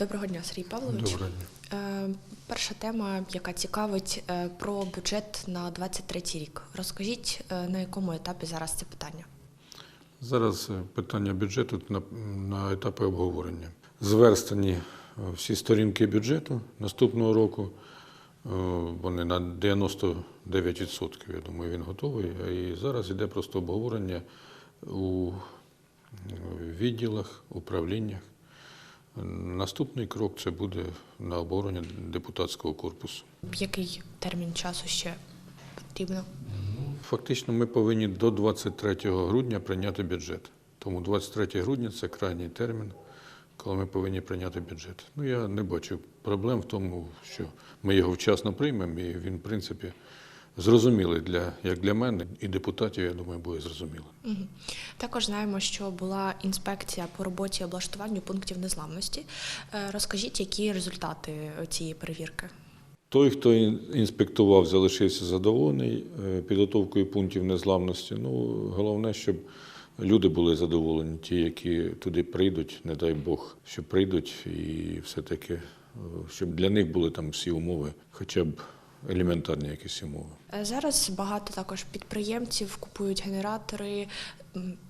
Доброго дня, Сергій Павлович. Доброго дня. Е, Перша тема, яка цікавить е, про бюджет на 23 рік. Розкажіть, е, на якому етапі зараз це питання? Зараз питання бюджету на, на етапі обговорення. Зверстані всі сторінки бюджету наступного року. Вони на 99%, я думаю, він готовий. І зараз йде просто обговорення у відділах, управліннях. Наступний крок це буде на обговорення депутатського корпусу. Який термін часу ще потрібно? Фактично, ми повинні до 23 грудня прийняти бюджет. Тому 23 грудня це крайній термін, коли ми повинні прийняти бюджет. Ну, я не бачу проблем в тому, що ми його вчасно приймемо, і він, в принципі, зрозумілий для, як для мене, і депутатів, я думаю, буде зрозумілий. Мгм. Також знаємо, що була інспекція по роботі облаштуванню пунктів незламності. Е, Розкажіть, які результати цієї перевірки? Той, хто інспектував, залишився задоволений е, підготовкою пунктів незламності. Ну, головне, щоб люди були задоволені, ті, які туди прийдуть, не дай Бог, що прийдуть, і все-таки, е, щоб для них були там всі умови, хоча б елементарні якісь умови. Е, Зараз багато також підприємців купують генератори,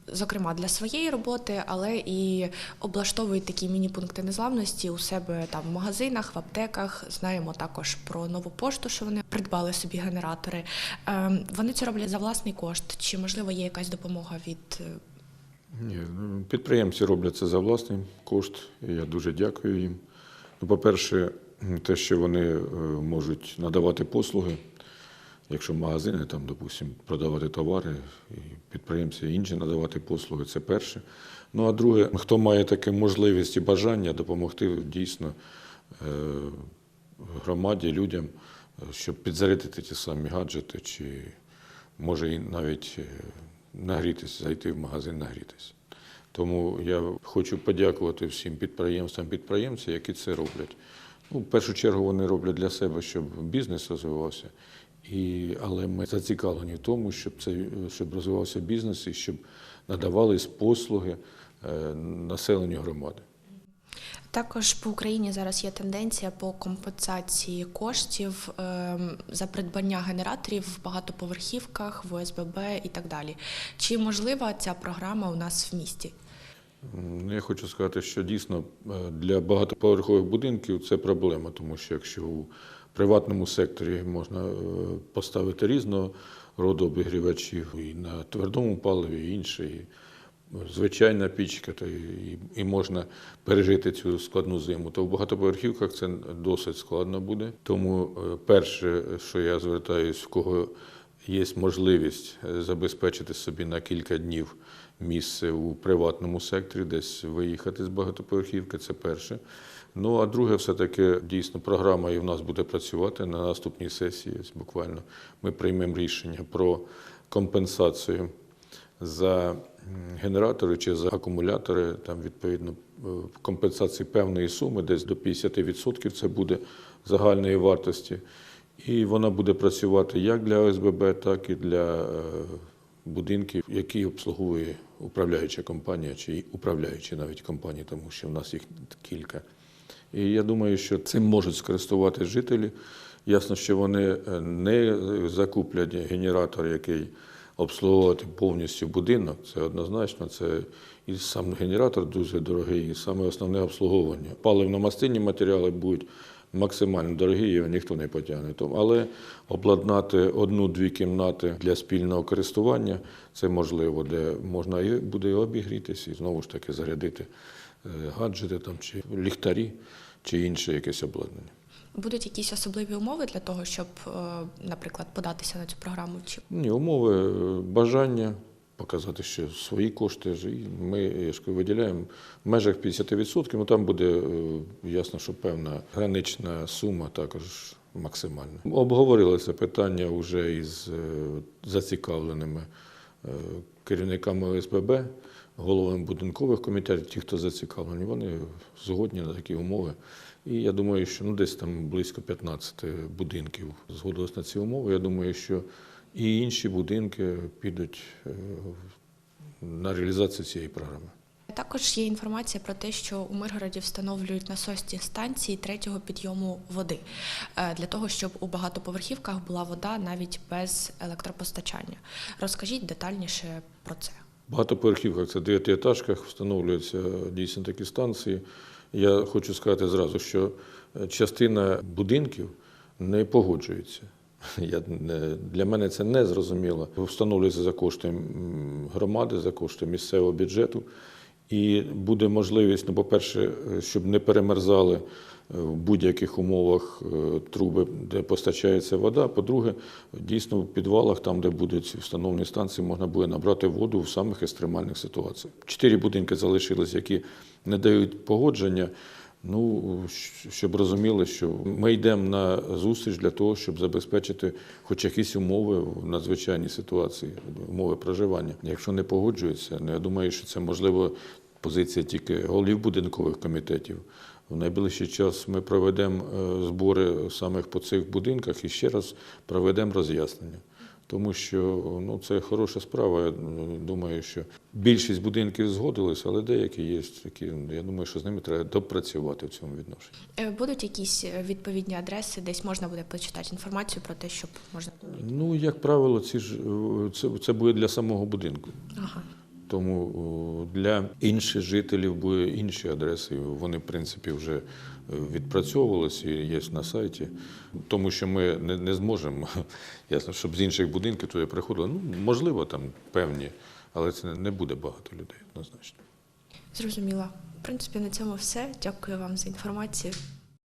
зокрема для своєї роботи, але і облаштовують такі міні-пункти незламності у себе там в магазинах, в аптеках. Знаємо також про нову пошту, що вони придбали собі генератори. Е, Вони це роблять за власний кошт. Чи можливо є якась допомога від е, Ні, ну, підприємці роблять це за власний кошт, і я дуже дякую їм. Ну, по-перше, те, що вони е, можуть надавати послуги, якщо магазини, там, допустимо, продавати товари, і підприємці інші надавати послуги, це перше. Ну а друге, хто має таку можливість і бажання допомогти дійсно е, громаді, людям, е, щоб підзарядити ті самі гаджети, чи може і навіть нагрітися, зайти в магазин нагрітися. Тому я хочу подякувати всім підприємствам, підприємцям, які це роблять. Ну, в першу чергу вони роблять для себе, щоб бізнес розвивався. І, але ми зацікавлені в тому, щоб це щоб розвивався бізнес і щоб надавались послуги е, населенню громади. Також по Україні зараз є тенденція по компенсації коштів ем, за придбання генераторів в багатоповерхівках, в ОСББ і так далі. Чи можлива ця програма у нас в місті? Ну, Я хочу сказати, що дійсно е, для багатоповерхових будинків це проблема, тому що якщо у приватному секторі можна е, поставити різного роду обігрівачів і на твердому паливі, і інше, і звичайна пічка, то і, і можна пережити цю складну зиму, то в багатоповерхівках це досить складно буде. Тому е, перше, що я звертаюсь, в кого є можливість е, забезпечити собі на кілька днів місце у приватному секторі, десь виїхати з багатоповерхівки, це перше. Ну а друге, все-таки дійсно програма і в нас буде працювати на наступній сесії. Буквально ми приймемо рішення про компенсацію за генератори чи за акумулятори, там відповідно е, компенсації певної суми, десь до 50% це буде загальної вартості. І вона буде працювати як для ОСББ, так і для е, будинків, які обслуговує управляюча компанія чи управляючі навіть компанії, тому що в нас їх кілька. І я думаю, що цим можуть скористуватися жителі. Ясно, що вони е, не закуплять генератор, який обслуговувати повністю будинок. Це однозначно. Це і сам генератор дуже дорогий, і саме основне обслуговування. Паливно-мастинні матеріали будуть максимально дорогі, його ніхто не потягне. Але обладнати одну-дві кімнати для спільного користування це можливо, де можна і буде і обігрітися, і знову ж таки зарядити е, гаджети там, чи ліхтарі, чи інше якесь обладнання. Будуть якісь особливі умови для того, щоб, е, наприклад, податися на цю програму? Ні, умови е, бажання показати, що свої кошти і ми кажу, виділяємо в межах 50%, ну там буде е, ясно, що певна гранична сума також максимальна. Обговорили це питання вже із е, зацікавленими е, керівниками ОСББ, головами будинкових комітетів, ті, хто зацікавлені, вони згодні на такі умови. І я думаю, що ну, десь там близько 15 будинків згодились на ці умови. Я думаю, що і інші будинки підуть е, на реалізацію цієї програми. Також є інформація про те, що у Миргороді встановлюють насосні станції третього підйому води е, для того, щоб у багатоповерхівках була вода навіть без електропостачання. Розкажіть детальніше про це. В багатоповерхівках, це дев'ятиетажках, встановлюються дійсно такі станції. Я хочу сказати зразу, що е, частина будинків не погоджується. Я, не- для мене це не зрозуміло. Встановлюється за кошти громади, за кошти місцевого бюджету. І буде можливість, ну, по-перше, е, щоб не перемерзали е, в будь-яких умовах е, труби, де постачається вода. По-друге, дійсно в підвалах, там, де будуть встановлені станції, можна буде набрати воду в самих екстремальних ситуаціях. Чотири будинки залишились, які не дають погодження. Ну, щоб розуміли, що ми йдемо на зустріч для того, щоб забезпечити хоч якісь умови в надзвичайній ситуації, умови проживання. Якщо не погоджуються, ну, я думаю, що це можливо позиція тільки голів будинкових комітетів. В найближчий час ми проведемо е, збори саме по цих будинках і ще раз проведемо роз'яснення. Тому що ну, це хороша справа. Я ну, думаю, що більшість будинків згодились, але деякі є такі. Я думаю, що з ними треба допрацювати в цьому відношенні. Е, Будуть якісь е, відповідні адреси, десь можна буде почитати інформацію про те, щоб можна. Ну, як правило, ці ж е, це, це буде для самого будинку. Ага. Тому для інших жителів буде інші адреси. Вони, в принципі, вже е, відпрацьовувалися і є на сайті. Тому що ми не, не зможемо, ясно, щоб з інших будинків туди приходили. Ну, можливо, там певні, але це не буде багато людей однозначно. Зрозуміла. В принципі, на цьому все. Дякую вам за інформацію.